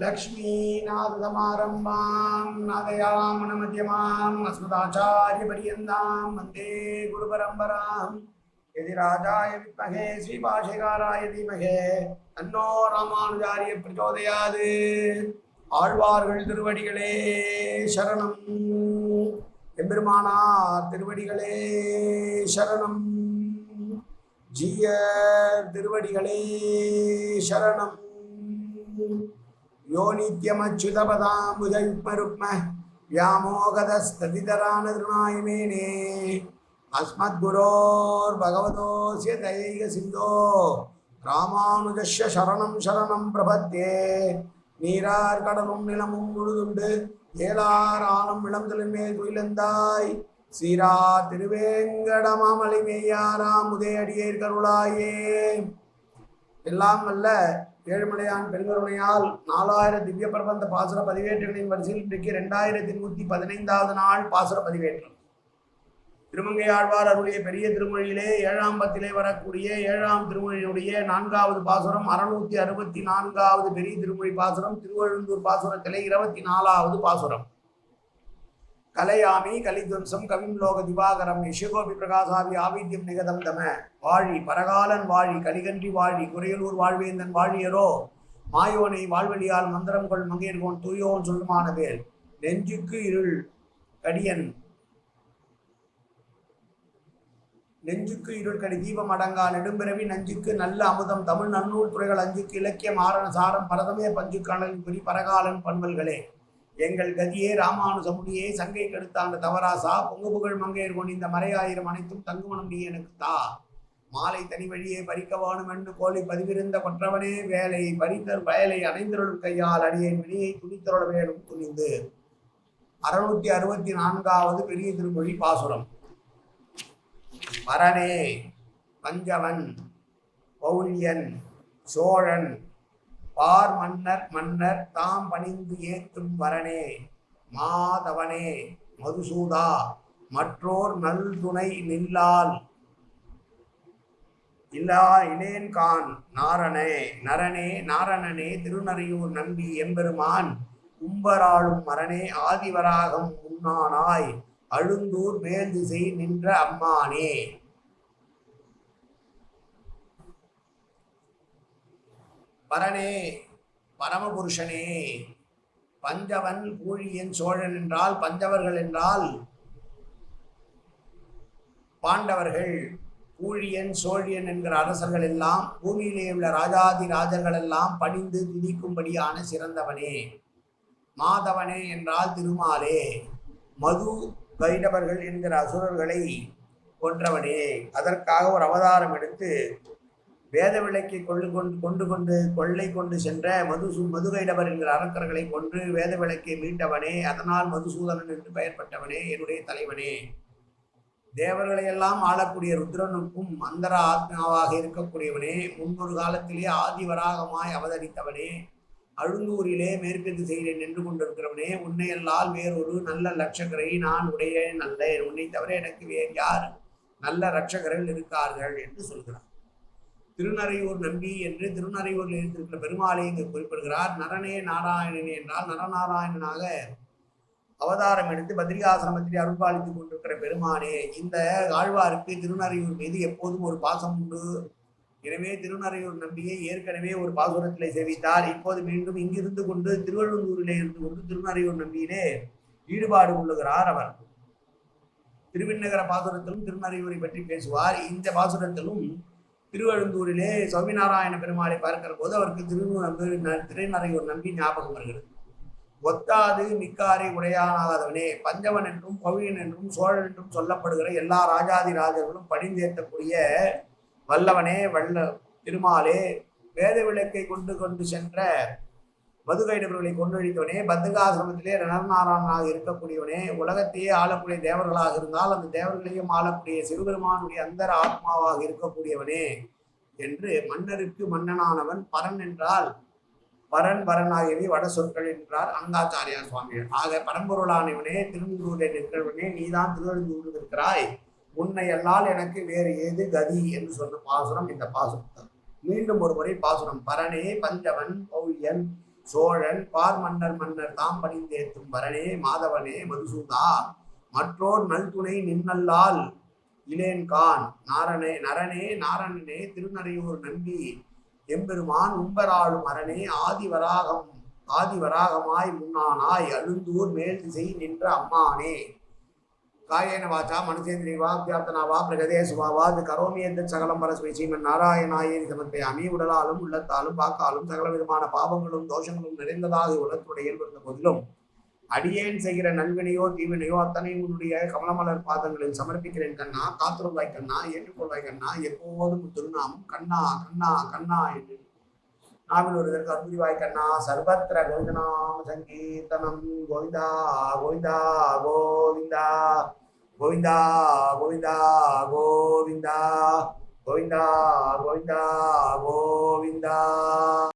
लक्ष्मीनाथसमारम्भां नादयामनमध्यमाम् अस्मदाचार्यपर्यन्तां वन्दे गुरुपरम्पराम् यदि राजाय विद्महे श्रीभाषिकाराय धीमहे தன்னோ ராமானுஜாரிய பிரச்சோதயாது ஆழ்வார்கள் திருவடிகளே சரணம் எம்பெருமானார் திருவடிகளே சரணம் ஜீய திருவடிகளே சரணம் யோ நித்யமச்சுதபதாம்புஜயுக்மருக்ம வியாமோகதஸ்ததிதரானதிருநாயமேனே. அஸ்மத் குரோர் பகவதோசிய தைக சிந்தோ. ராமானுஜஸ்ய சரணம் சரணம் பிரபத்தே. நீரார் கடலும் நிலமும் முழுதுண்டு. ஏலார் ஆலம் இளந்தலின் மேல் துயிலந்தாய். சீரா திருவேங்கடமாமலை மேயாராம் உதயடியேர் கருளாயே. எல்லாம் அல்ல ஏழுமலையான் பெருங்கருணையால் நாலாயிரம் திவ்ய பிரபந்த பாசுர பதிவேற்றுகளின் வரிசையில் இன்றைக்கு ரெண்டாயிரத்தி நூற்றி பதினைந்தாவது நாள் பாசுர பதிவேற்றம் திருமங்கையாழ்வார் அருளிய பெரிய திருமொழியிலே ஏழாம் பத்திலே வரக்கூடிய ஏழாம் திருமொழியினுடைய நான்காவது பாசுரம் அறுநூத்தி அறுபத்தி நான்காவது பெரிய திருமொழி பாசுரம் திருவழுந்தூர் பாசுரத்திலே இருபத்தி நாலாவது பாசுரம். கலையாமி கலித்வம்சம் கவிம் லோக திவாகரம் யசகோபி பிரகாசாவி ஆவித்யம் நிகதம் தம. வாழி பரகாலன் வாழி கலிகன்றி வாழி குறையலூர் வாழ்வேந்தன் வாழியரோ. மாயோனை வாழ்வழியால் மந்திரம் கொள் மங்கையர்கோன் தூயோன் சொல்லுமானவேல். நெஞ்சுக்கு இருள் கடியன். நெஞ்சுக்கு இருள்கடி தீபம் அடங்கா நெடும்பிறவி நஞ்சுக்கு நல்ல அமுதம். தமிழ் நன்னூல் துறைகள் அஞ்சுக்கு இலக்கியம் ஆரண சாரம் பரதமே பஞ்சு கணலின் குறி பரகாலன் பண்பல்களே. எங்கள் கதியே ராமானுசமுடியே சங்கை கெடுத்தாண்ட தவராசா பொங்கு புகழ் மங்கையர் கொண்டு இந்த மறையாயிரம் அனைத்தும் தங்குமணம் நீ எனக்கு தா. மாலை தனி வழியே பறிக்க வாணும் என்று பதிவிருந்த கொற்றவனே வேலை பறித்தர் வயலை அணைந்தருளும் கையால் அடியேன் வினியை துணித்தருள வேணும் துணிந்து அறுநூத்தி அறுபத்தி நான்காவது பெரிய திருமொழி பாசுரம். பரணே பஞ்சவன் பௌல்யன் சோழன் பார் மன்னர் மன்னர் தாம் பணிந்து ஏத்தும் வரனே. மாதவனே மதுசூதா மற்றோர் நல் துணை நில்லால். இல்லா இளேன் கான் நாரணே நரனே நாரணனே திருநறையூர் நம்பி எம்பெருமான். கும்பராளும் மரணே ஆதிவராகம் முன்னானாய். அழுந்தூர் மேல் திசை நின்ற அம்மானே. பரனே பரமபுருஷனே பஞ்சவன் பூழியன் சோழன் என்றால் பஞ்சவர்கள் என்றால் பாண்டவர்கள் பூழியன் சோழியன் என்கிற அரசர்கள் எல்லாம் பூமியிலே உள்ள ராஜாதி ராஜர்கள் எல்லாம் பணிந்து துதிக்கும்படியான சிறந்தவனே. மாதவனே என்றால் திருமாலே மது வைடவர்கள் என்கிற அசுரர்களை கொன்றவனே. அதற்காக ஒரு அவதாரம் எடுத்து வேத விளக்கை கொண்டு கொண்டு கொண்டு கொண்டு கொள்ளை கொண்டு சென்ற மதுசூ மதுகைடவர் என்கிற அரக்கர்களை கொன்று வேத விளக்கை மீட்டவனே அதனால் மதுசூதனன் என்று பெயர்பட்டவனே என்னுடைய தலைவனே. தேவர்களையெல்லாம் ஆளக்கூடிய ருத்ரனுக்கும் அந்தர ஆத்மாவாக இருக்கக்கூடியவனே முன்னொரு காலத்திலே ஆதிவராகமாய் அவதரித்தவனே அழுந்தூரிலே மேற்கு திசையிலே நின்று கொண்டிருக்கிறவனே உன்னையல்லால் வேறொரு நல்ல லட்சகரை நான் உடைய நல்ல உன்னை தவிர எனக்கு வேறு யார் நல்ல ரட்சகர்கள் இருக்கார்கள் என்று சொல்கிறார். திருநறையூர் நம்பி என்று திருநறையூரில் இருந்திருக்கிற பெருமாளை இங்கு குறிப்பிடுகிறார். நரனே நாராயணனே என்றால் நரநாராயணனாக அவதாரம் எடுத்து பத்ரிகாசிரமத்தில் அருள்பாலித்துக் கொண்டிருக்கிற பெருமானே இந்த ஆழ்வாருக்கு திருநறையூர் மீது எப்போதும் ஒரு பாசம் உண்டு. எனவே திருநறையூர் நம்பியை ஏற்கனவே ஒரு பாசுரத்திலே சேவித்தார். இப்போது மீண்டும் இங்கிருந்து கொண்டு திருவள்ளூரிலே இருந்து கொண்டு திருநறையூர் நம்பியிலே ஈடுபாடு கொள்ளுகிறார் அவர். திருவிண்ணகர பாசுரத்திலும் திருநறையூரை பற்றி பேசுவார். இந்த பாசுரத்திலும் திருவழுந்தூரிலே சுவாமிநாராயண பெருமாளை பார்க்கிற போது அவருக்கு திரு திருநறையூர் நம்பி ஞாபகம் வருகிறது. ஒத்தாது மிக்காரை உடையானாதவனே பஞ்சவன் என்றும் பவியன் என்றும் சோழன் என்றும் சொல்லப்படுகிற எல்லா ராஜாதி ராஜர்களும் பணிந்தேற்றக்கூடிய வல்லவனே வல்ல திருமாலே வேத விளக்கை கொண்டு கொண்டு சென்ற மதுகைடவர்களை கொண்டழித்தவனே பத்துகாசிரமத்திலே ரணநாராயணனாக இருக்கக்கூடியவனே உலகத்தையே ஆளக்கூடிய தேவர்களாக இருந்தால் அந்த தேவர்களையும் ஆளக்கூடிய சிவபெருமானுடைய அந்தர ஆத்மாவாக இருக்கக்கூடியவனே என்று மன்னருக்கு மன்னனானவன் பரன் என்றால் பரன் பரனாகவே வட சொற்கள் என்றார் அங்காச்சாரியார் சுவாமிகள். ஆக பரம்பொருளானவனே திருநூரிலே நிற்கிறவனே நீதான் திருவழுந்தூரில் இருக்கிறாய். உன்னை அல்லால் எனக்கு வேறு ஏது கதி என்று சொன்ன பாசுரம் இந்த பாசுரம் மீண்டும் ஒரு முறை பாசுரம் பரனே பஞ்சவன் பௌரியன் சோழன் பார் மன்னர் மன்னர் தாம் பணிந்தேத்தும் வரனே மாதவனே மதுசூதா. மற்றோர் நல்துணை நின்னல்லால் இளேன்கான் நாரணே நரனே நாரணனே திருநறையூர் நம்பி. எம்பெருமான் உம்பராளும் அரணே ஆதிவராகம் ஆதிவராகமாய் முன்னானாய் அழுந்தூர் மேல் திசை நின்ற அம்மானே. காயேன வாச்சா மனுஷேந்திரி வா வியாப்தனா வா பிரகதே சுபாவா அது கரோமி எந்த சகலம் பரஸ்மை சீமன் நாராயணாயே சமர்ப்பயாமி உடலாலும் உள்ளத்தாலும் வாக்காலும் சகல விதமான பாவங்களும் தோஷங்களும் நிறைந்ததாக உலகத்துடைய இருந்த போதிலும் அடியேன் செய்கிற நல்வினையோ தீவினையோ அத்தனை உன்னுடைய கமலமலர் பாதங்களில் சமர்ப்பிக்கிறேன் கண்ணா. காத்துருவாய் கண்ணா. ஏற்றுக்கொள்வாய் கண்ணா. எப்போதும் திருநாமம் கண்ணா கண்ணா கண்ணா என்று. நாவில் ஒருதற்கு அற்புதிவாய் கண்ணா. சர்வத்திர கோவிந்தநாம சங்கீர்த்தனம். கோவிந்தா கோவிந்தா கோவிந்தா. 고인다 고인다 고빈다 고인다 고인다 고빈다